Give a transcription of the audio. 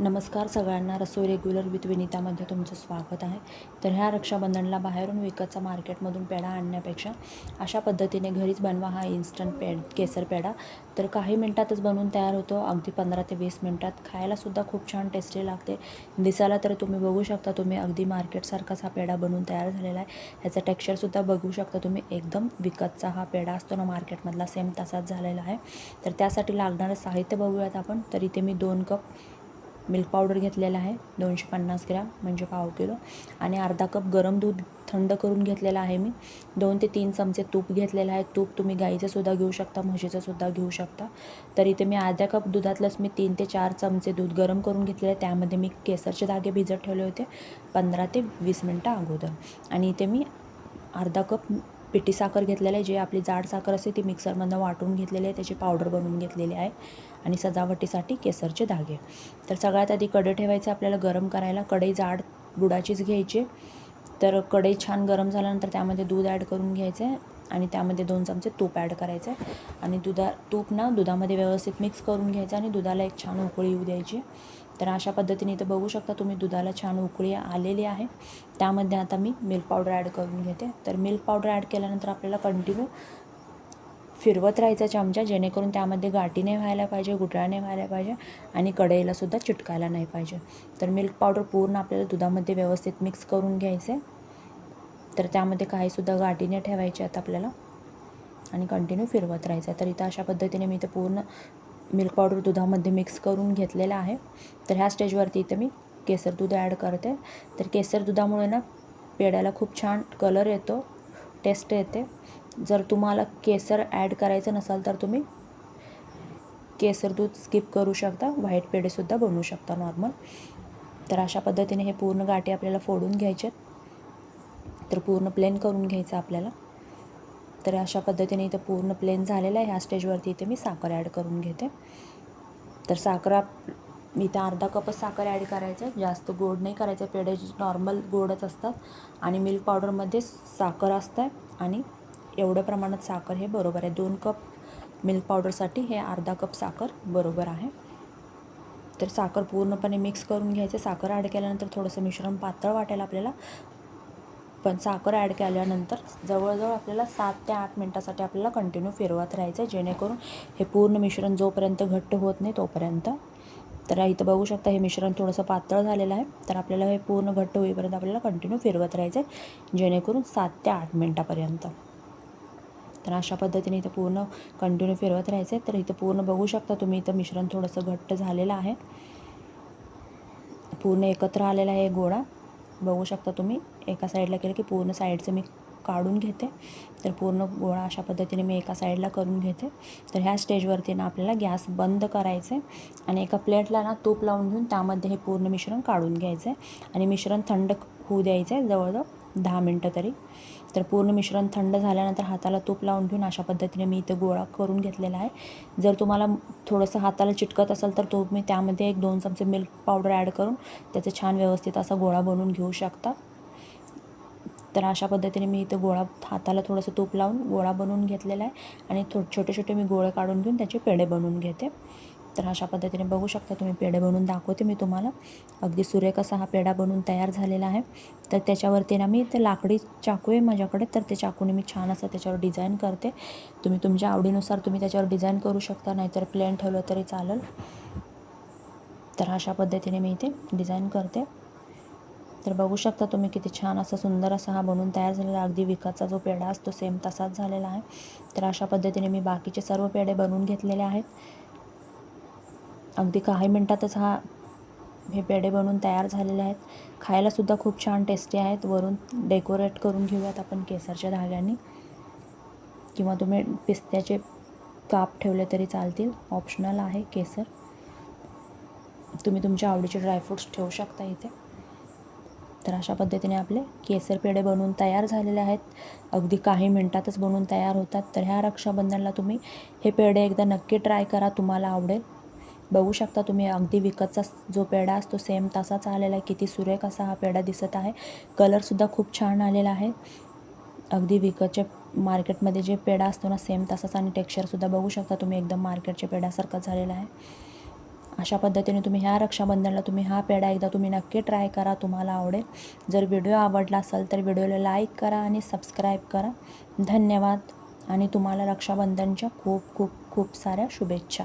नमस्कार सगळ्यांना. रसोई regular with विनितामध्ये तुमचं स्वागत आहे. तर ह्या रक्षाबंधनला बाहेरून विकतचा मार्केटमधून पेढा आणण्यापेक्षा अशा पद्धतीने घरीच बनवा हा इन्स्टंट पेड केसर पेढा. तर काही मिनटातच बनवून तयार होतो. अगदी पंधरा ते वीस मिनटात. खायलासुद्धा खूप छान टेस्टी लागते. दिसायला तर तुम्ही बघू शकता तुम्ही अगदी मार्केटसारखाच हा पेढा बनवून तयार झालेला आहे. ह्याचा टेक्स्चरसुद्धा बघू शकता तुम्ही. एकदम विकतचा हा पेढा असतो ना मार्केटमधला सेम तसाच झालेला आहे. तर त्यासाठी लागणारं साहित्य बघूयात आपण. तर इथे मी दोन कप मिल्क पावडर घेतलेला आहे दोनशे पन्नास ग्रॅम म्हणजे पाव किलो. आणि अर्धा कप गरम दूध थंड करून घेतलेलं आहे मी. दोन ते तीन चमचे तूप घेतलेलं आहे. तूप तुम्ही गाईचंसुद्धा घेऊ शकता म्हशीचंसुद्धा घेऊ शकता. तर इथे मी अर्ध्या कप दुधातलंच मी तीन ते चार चमचे दूध गरम करून घेतलेलं आहे. त्यामध्ये मी केसरचे धागे भिजत ठेवले होते पंधरा ते वीस मिनटं अगोदर. आणि इथे मी अर्धा कप पिठी साखर घेतलेलं आहे जे आपली जाड साखर असते ती मिक्सरमधनं वाटून घेतलेली आहे त्याची पावडर बनवून घेतलेली आहे आणि सजावटीसाठी केसरचे धागे. तर सगळ्यात आधी कढई ठेवायचे आपल्याला गरम करायला. कढई जाड गुडाचीच घ्यायची. तर कढई छान गरम झाल्यानंतर त्यामध्ये दूध ॲड करून घ्यायचं आहे आणि त्यामध्ये दोन चमचे तूप ॲड करायचं. आहे आणि दुधा तूप ना दुधामध्ये व्यवस्थित मिक्स करून घ्यायचं आणि दुधाला एक छान उकळी येऊ द्यायची. तर अशा पद्धतीने इथं बघू शकता तुम्ही दुधाला छान उकळी आलेली आहे. त्यामध्ये आता मी मिल्क पावडर ॲड करून घेते. तर मिल्क पावडर ॲड केल्यानंतर आपल्याला कंटिन्यू फिरवत राहायचा चमचा जेणेकरून त्यामध्ये गाठी नाही व्हायला पाहिजे गुटळा नाही व्हायला पाहिजे आणि कढईलासुद्धा चिटकायला नाही पाहिजे. तर मिल्क पावडर पूर्ण आपल्याला दुधामध्ये व्यवस्थित मिक्स करून घ्यायचं. तर त्यामध्ये काहीसुद्धा गाठी नाही ठेवायचे आहेत आपल्याला. आणि कंटिन्यू फिरवत राहायचं. आहे तर इथं अशा पद्धतीने मी इथं पूर्ण मिल्क पावडर दुधामध्ये मिक्स करून घेतलेलं आहे. तर ह्या स्टेजवरती इथं मी केसर दूध ॲड करते. तर केसर दुधामुळे ना पेड्याला खूप छान कलर येतो टेस्ट येते. जर तुम्हाला केसर ॲड करायचं नसाल तर तुम्ही केसर दूध स्किप करू शकता. व्हाईट पेढेसुद्धा बनवू शकता नॉर्मल तर अशा पद्धतीने हे पूर्ण गाठी आपल्याला फोडून घ्यायचे तर पूर्ण प्लेन करून घ्यायचं आपल्याला. तर अशा पद्धतीने इथं पूर्ण प्लेन झालेलं आहे. ह्या स्टेजवरती इथे मी साखर ॲड करून घेते. तर साखर मी इथं अर्धा कपच साखर ॲड करायचं. आहे जास्त गोड नाही करायचं. पेढे नॉर्मल गोडच असतात. आणि मिल्क पावडरमध्ये साखर असतं आणि एवढ्या प्रमाणात साखर हे बरोबर आहे. दोन कप मिल्क पावडरसाठी हे अर्धा कप साखर बरोबर आहे. तर साखर पूर्णपणे मिक्स करून घ्यायचे. साखर ॲड केल्यानंतर थोडंसं मिश्रण पातळ वाटेल आपल्याला पण साखर ॲड केल्यानंतर जवळजवळ आपल्याला सात ते आठ मिनटासाठी आपल्याला कंटिन्यू फिरवत राहायचं आहे जेणेकरून हे पूर्ण मिश्रण जोपर्यंत घट्ट होत नाही तोपर्यंत. तर इथं बघू शकता हे मिश्रण थोडंसं पातळ झालेलं आहे. तर आपल्याला हे पूर्ण घट्ट होईपर्यंत आपल्याला कंटिन्यू फिरवत राहायचं आहे जेणेकरून सात ते आठ मिनटापर्यंत. तर अशा पद्धतीने इथं पूर्ण कंटिन्यू फिरवत राहायचं आहे तर इथं पूर्ण बघू शकता तुम्ही इथं मिश्रण थोडंसं घट्ट झालेलं आहे. पूर्ण एकत्र आलेला आहे गोळा. बघू शकता तुम्ही. एका साईडला केलं की पूर्ण साईडचं मी काढून घेते. तर पूर्ण गोळा अशा पद्धतीने मी एका साईडला करून घेते. तर ह्या स्टेजवरती ना आपल्याला गॅस बंद करायचं आणि एका प्लेटला ना तूप लावून घेऊन त्यामध्ये हे पूर्ण मिश्रण काढून घ्यायचं आहे आणि मिश्रण थंड होऊ द्यायचं आहे जवळजवळ. दहा मिनटं तरी. तर पूर्ण मिश्रण थंड झाल्यानंतर हाताला तूप लावून घेऊन अशा पद्धतीने मी इथं गोळा करून घेतलेला आहे. जर तुम्हाला थोडंसं हाताला चिटकत असेल तर तुम्ही त्यामध्ये एक दोन चमचे मिल्क पावडर ॲड करून त्याचं छान व्यवस्थित असा गोळा बनवून घेऊ शकता. तर अशा पद्धतीने मी इथं गोळा हाताला थोडंसं तूप लावून गोळा बनवून घेतलेला आहे. आणि थो छोटे छोटे मी गोळे काढून घेऊन त्याचे पेढे बनवून घेते. तर अशा पद्धतीने बघू शकता तुम्ही पेढे बनवून दाखवते मी तुम्हाला. अगदी सुरेख असा हा पेढा बनवून तयार झालेला आहे. तर त्याच्यावरती ना मी ते लाकडी चाकू आहे माझ्याकडे तर ते चाकूने मी छान असं त्याच्यावर डिझाईन करते. तुम्ही तुमच्या आवडीनुसार तुम्ही त्याच्यावर डिझाईन करू शकता नाहीतर प्लेन ठेवलं तरी चालेल. तर अशा पद्धतीने मी इथे डिझाईन करते. तर बघू शकता तुम्ही किती छान असा सुंदर असा हा बनवून तयार झालेला अगदी विकाचा जो पेढा असतो सेम तसाच झालेला आहे. तर अशा पद्धतीने मी बाकीचे सर्व पेढे बनवून घेतलेले आहेत. अगदी काही मिनटातच हा हे पेढे बनवून तयार झालेले आहेत. खायलासुद्धा खूप छान टेस्टी आहेत. वरून डेकोरेट करून घेऊयात आपण केसरच्या धाग्यांनी. किंवा तुम्ही पिस्त्याचे काप ठेवले तरी चालतील. ऑप्शनल आहे केसर. तुम्ही तुमच्या आवडीचे ड्रायफ्रूट्स ठेवू शकता इथे. तर अशा पद्धतीने आपले केसर पेढे बनवून तयार झालेले आहेत. अगदी काही मिनटातच बनवून तयार होतात. तर ह्या रक्षाबंधनला तुम्ही हे पेढे एकदा नक्की ट्राय करा. तुम्हाला आवडेल. बघू शकता तुम्ही अगदी विकतचा जो पेढा असतो सेम तसाच आलेला आहे. किती सुरेख असा हा पेढा दिसत आहे. कलरसुद्धा खूप छान आलेला आहे. अगदी विकतच्या मार्केटमध्ये जे पेढा असतो ना सेम तसाच आणि टेक्स्चरसुद्धा बघू शकता तुम्ही. एकदम मार्केटच्या पेढ्यासारखं झालेला आहे. अशा पद्धतीने तुम्ही ह्या रक्षाबंधनला तुम्ही हा पेढा एकदा तुम्ही नक्की ट्राय करा. तुम्हाला आवडेल. जर व्हिडिओ आवडला असेल तर व्हिडिओला लाईक करा आणि सबस्क्राईब करा. धन्यवाद. आणि तुम्हाला रक्षाबंधनच्या खूप खूप खूप साऱ्या शुभेच्छा.